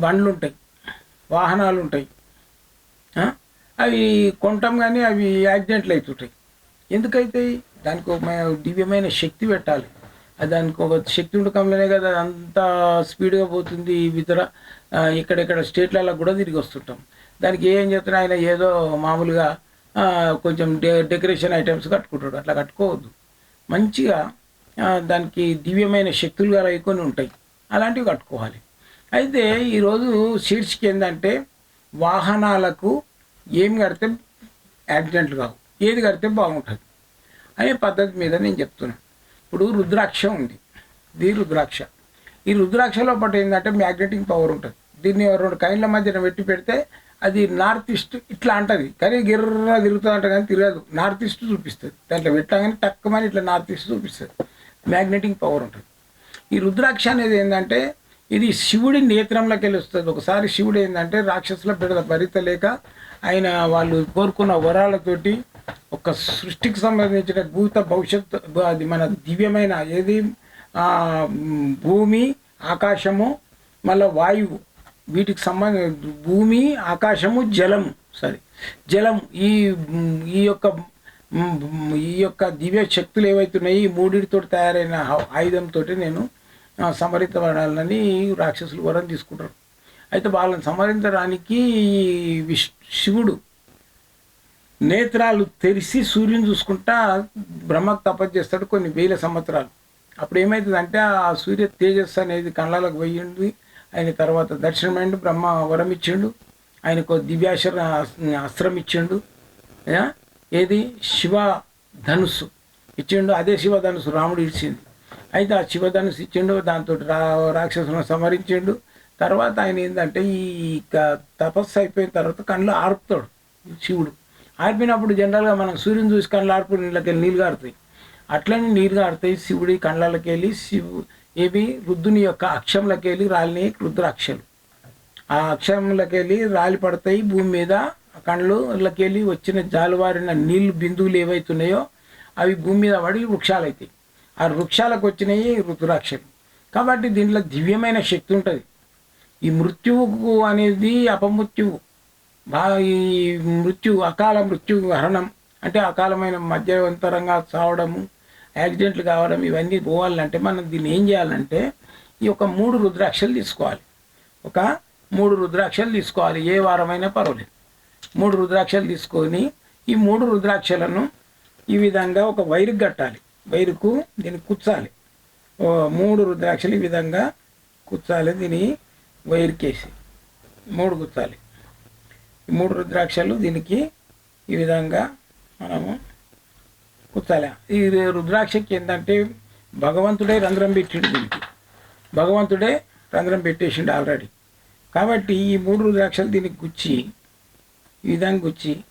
బండ్లు ఉంటాయి వాహనాలు ఉంటాయి అవి కొంటాం కానీ అవి యాక్సిడెంట్లు అవుతుంటాయి ఎందుకైతాయి దానికి ఒక దివ్యమైన శక్తి పెట్టాలి. దానికి ఒక శక్తి ఉండకంలోనే కదా అంత స్పీడ్గా పోతుంది ఇతర ఇక్కడెక్కడ స్టేట్లలో కూడా తిరిగి వస్తుంటాం. దానికి ఏం చెప్తున్నా ఆయన ఏదో మామూలుగా కొంచెం డె డెకరేషన్ ఐటమ్స్ కట్టుకుంటాడు. అట్లా కట్టుకోవద్దు. మంచిగా దానికి దివ్యమైన శక్తులు గల కొన్ని ఉంటాయి. అలాంటివి కట్టుకోవాలి. అయితే ఈరోజు శీర్షిక ఏంటంటే వాహనాలకు ఏం కడితే యాక్సిడెంట్లు కావు. ఏది కడితే బాగుంటుంది. అనే పద్ధతి మీద నేను చెప్తున్నాను ఇప్పుడు రుద్రాక్ష ఉంది. ఇది రుద్రాక్ష. ఈ రుద్రాక్షలో పాటు ఏంటంటే మ్యాగ్నెటిక్ పవర్ ఉంటుంది. దీన్ని రెండు కైన్ల మధ్యన పెట్టి పెడితే అది నార్త్ ఈస్ట్ ఇట్లా అంటుంది. కానీ గిర్ర తిరుగుతుంది అంట కానీ తిరగదు. నార్త్ ఈస్ట్ చూపిస్తుంది. దాంట్లో పెట్టగానే తక్కువని ఇట్లా నార్త్ ఈస్ట్ చూపిస్తుంది. మ్యాగ్నెటిక్ పవర్ ఉంటుంది. ఈ రుద్రాక్ష అనేది ఏంటంటే ఇది శివుడి నేత్రంలోకి వస్తుంది ఒకసారి శివుడు ఏంటంటే రాక్షసుల బిడద భరిత లేక ఆయన వాళ్ళు కోరుకున్న వరాలతోటి ఒక సృష్టికి సంబంధించిన భూత భవిష్యత్తు అది మన దివ్యమైన ఏది? భూమి ఆకాశము మళ్ళీ వాయువు. వీటికి సంబంధించి భూమి ఆకాశము జలము. సారీ జలం ఈ ఈ యొక్క ఈ యొక్క దివ్య శక్తులు ఏవైతున్నాయి ఈ మూడిటితో తయారైన ఆయుధంతో నేను ఆ, సమరించబడాలని రాక్షసులు వరం తీసుకుంటారు. అయితే వాళ్ళని సమరించడానికి విష్ శివుడు నేత్రాలు తెరిచి సూర్యుని చూసుకుంటా బ్రహ్మకు తపస్సు చేస్తాడు కొన్ని వేల సంవత్సరాలు. అప్పుడు ఏమవుతుందంటే ఆ సూర్య తేజస్సు అనేది కళ్ళలకు పోయింది. ఆయన తర్వాత దర్శనమైండు బ్రహ్మ వరం ఇచ్చిండు. ఆయనకు దివ్యాశర అస్త్రం ఇచ్చిండు. ఏది? శివ ధనుస్సు ఇచ్చిండు. అదే శివ ధనుసు రాముడు ఇచ్చింది అయితే ఆ శివ ఇచ్చిండు దాంతో రా రాక్షసులను సంహరించిండు. తర్వాత ఆయన ఏంటంటే ఈ తపస్సు అయిపోయిన తర్వాత కళ్ళు ఆర్పుతాడు శివుడు. ఆర్పినప్పుడు జనరల్గా మనం సూర్యుని చూసి కళ్ళు ఆర్పు నీళ్ళకి నీళ్ళు కారుతాయి. అట్లనే నీరు కారుతాయి శివుడి కళ్ళకి వెళ్ళి శివు ఏవి? రుద్రుని యొక్క అక్షంలోకి వెళ్ళి రాలినాయి రుద్రాక్షలు. ఆ అక్షంలోకి వెళ్ళి రాలి పడతాయి భూమి మీద కళ్ళులోకి వెళ్ళి వచ్చిన జాలువారిన నీళ్ళు బిందువులు ఏవైతున్నాయో అవి భూమి మీద పడి వృక్షాలు అవుతాయి ఆ వృక్షాలకు వచ్చినాయి రుద్రాక్షలు. కాబట్టి దీంట్లో దివ్యమైన శక్తి ఉంటుంది. ఈ మృత్యువుకు అనేది అపమృత్యువు. బాగా ఈ మృత్యు అకాల మృత్యు హరణం అంటే అకాలమైన మధ్యవంతరంగా చావడము యాక్సిడెంట్లు కావడం ఇవన్నీ పోవాలంటే మనం దీన్ని ఏం చేయాలంటే ఈ యొక్క మూడు రుద్రాక్షలు తీసుకోవాలి. ఒక మూడు రుద్రాక్షలు తీసుకోవాలి. ఏ వారమైనా పర్వాలేదు. మూడు రుద్రాక్షలు తీసుకొని ఈ మూడు రుద్రాక్షలను ఈ విధంగా ఒక వైరుకు కట్టాలి. వైరుకు దీన్ని కుచ్చాలి. ఓ మూడు రుద్రాక్షలు ఈ విధంగా కుచ్చాలి దీన్ని వైరుకేసి. మూడు కుచ్చాలి. ఈ మూడు రుద్రాక్షలు దీనికి ఈ విధంగా మనము కుచ్చాలి. ఈ రుద్రాక్షకి ఏంటంటే భగవంతుడే రంధ్రం పెట్టిండు దీనికి. భగవంతుడే రంధ్రం పెట్టేసిండు ఆల్రెడీ. కాబట్టి ఈ మూడు రుద్రాక్షలు దీనికి గుచ్చి ఈ విధంగా గుచ్చి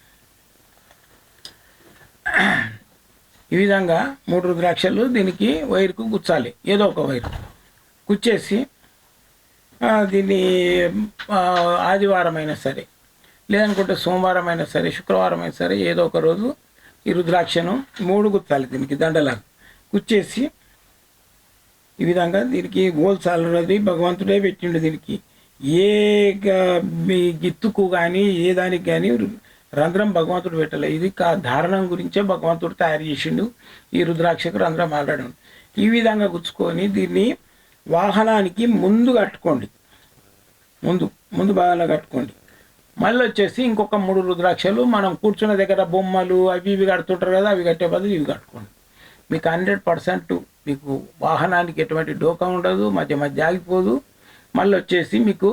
ఈ విధంగా మూడు రుద్రాక్షలు దీనికి వైర్కు గుచ్చాలి. ఏదో ఒక వైర్ గుచ్చేసి దీన్ని ఆదివారం అయినా సరే లేదనుకుంటే సోమవారం అయినా సరే శుక్రవారం అయినా సరే ఏదో ఒక రోజు ఈ రుద్రాక్షను మూడు గుచ్చాలి దీనికి దండలాగా. గుచ్చేసి ఈ విధంగా దీనికి గోల్చాలన్నది భగవంతుడే పెట్టిండు దీనికి. ఏ గిత్తుకు కానీ ఏ దానికి కానీ రంధ్రం భగవంతుడు పెట్టలే. ఇది కా ధారణం గురించే భగవంతుడు తయారు చేసిండు ఈ రుద్రాక్షకు రంధ్రం ఆడడం ఈ విధంగా గుచ్చుకొని దీన్ని వాహనానికి ముందు కట్టుకోండి. ముందు ముందు భాగంలో కట్టుకోండి. మళ్ళీ వచ్చేసి ఇంకొక మూడు రుద్రాక్షలు మనం కూర్చున్న దగ్గర బొమ్మలు అవి ఇవి కడుతుంటారు కదా అవి కట్టే బదులు ఇవి కట్టుకోండి. మీకు హండ్రెడ్ పర్సెంట్ మీకు వాహనానికి ఎటువంటి డోకా ఉండదు మధ్య మధ్య ఆగిపోదు. మళ్ళీ వచ్చేసి మీకు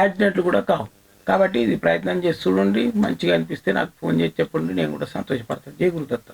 యాక్సిడెంట్లు కూడా కావు. కాబట్టి ఇది ప్రయత్నం చేసి చూడండి. మంచిగా అనిపిస్తే నాకు ఫోన్ చేసి చెప్పండి. నేను కూడా సంతోషపడతాను. జై గురుదత్త.